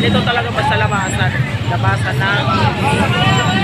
Ganito talaga basta labasan. Labasan na. Rabies.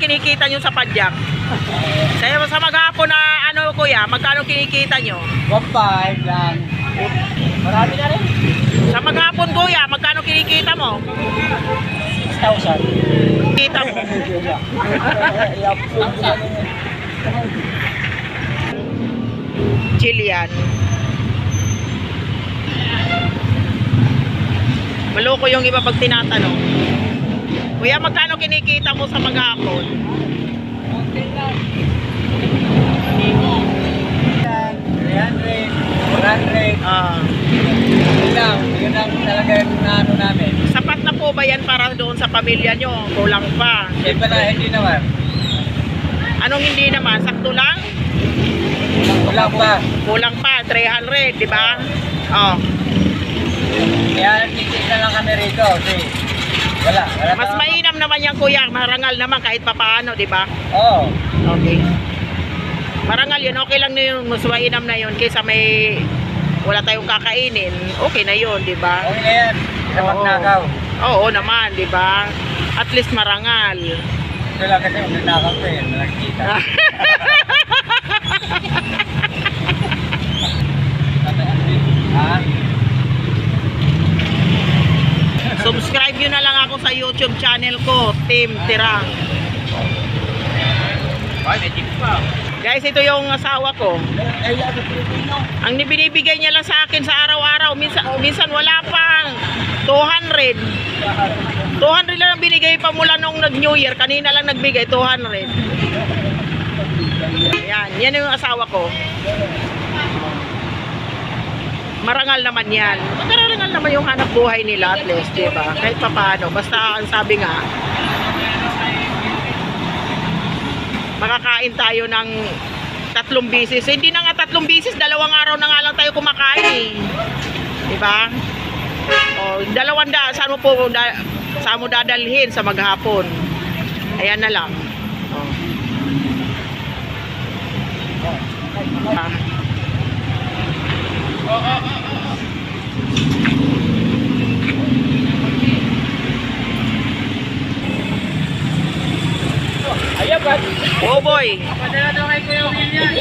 Kinikita nyo sa padyak? Sa, sa maghapon na ano kuya, magkano kinikita nyo? 1.5 lang. Marami na rin. Sa maghapon kuya, magkano kinikita mo? 6,000. Kita mo. Jillian. Maloko yung iba pag tinatanong. Kuya, magkano kinikita mo sa maghapon? Okay lang. 300, 400. Ah, Yun lang. Yun lang talaga yung ano namin. sapat na po ba yan para doon sa pamilya nyo? Kulang pa. Hindi pa na, hindi naman. Anong hindi naman? Sakto lang? Wala pa. Kulang pa, 300, di ba? Oh. Kaya titignan lang kami rito. Kasi wala. wala Mas mainam naman yan kuya, marangal naman kahit papaano, di ba? Oo. Okay. Marangal yun, okay lang na yun, mas mainam na yun kaysa may wala tayong kakainin, okay na yun, di ba? Okay na yan. Sa Oo. magnakaw. Oo naman, di ba? At least marangal. Ito lang kasi magnakaw ko yun. Nakikita. Ha? Subscribe nyo na lang ako sa YouTube channel ko, Team Tirang. Guys, ito yung asawa ko. Pilipino. Ang binibigay niya lang sa akin sa araw-araw, minsan, minsan wala pang 200. 200 lang ang binigay pa mula nung nag-New Year. Kanina lang nagbigay, 200. Yan, yan yung asawa ko. Marangal naman yan. Marangal naman yung hanap buhay nila at least, di ba? Kahit pa paano. Basta ang sabi nga, makakain tayo ng tatlong bisis. Hindi na nga tatlong bisis, dalawang araw na nga lang tayo kumakain eh. Di ba? O, dalawang da, saan mo po, da, saan mo dadalhin sa maghapon? Ayan na lang. O. Ah. Ayan ba? Oh boy, Padala daw kay Kuya William.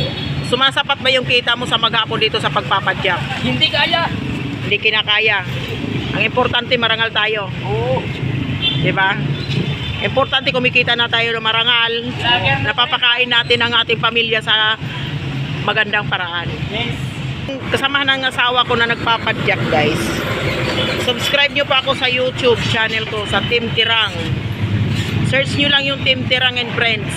sumasapat ba yung kita mo sa maghapon dito sa pagpapadyak? Hindi kaya. Hindi kinakaya. Ang importante marangal tayo. Oo. Di ba? Importante kumikita na tayo ng marangal. Napapakain natin ang ating pamilya sa magandang paraan. Yes. Kasama ng asawa ko na nagpapadyak guys. Subscribe nyo pa ako sa YouTube channel ko sa Team Tirang. Search nyo lang yung Team Tirang and Friends.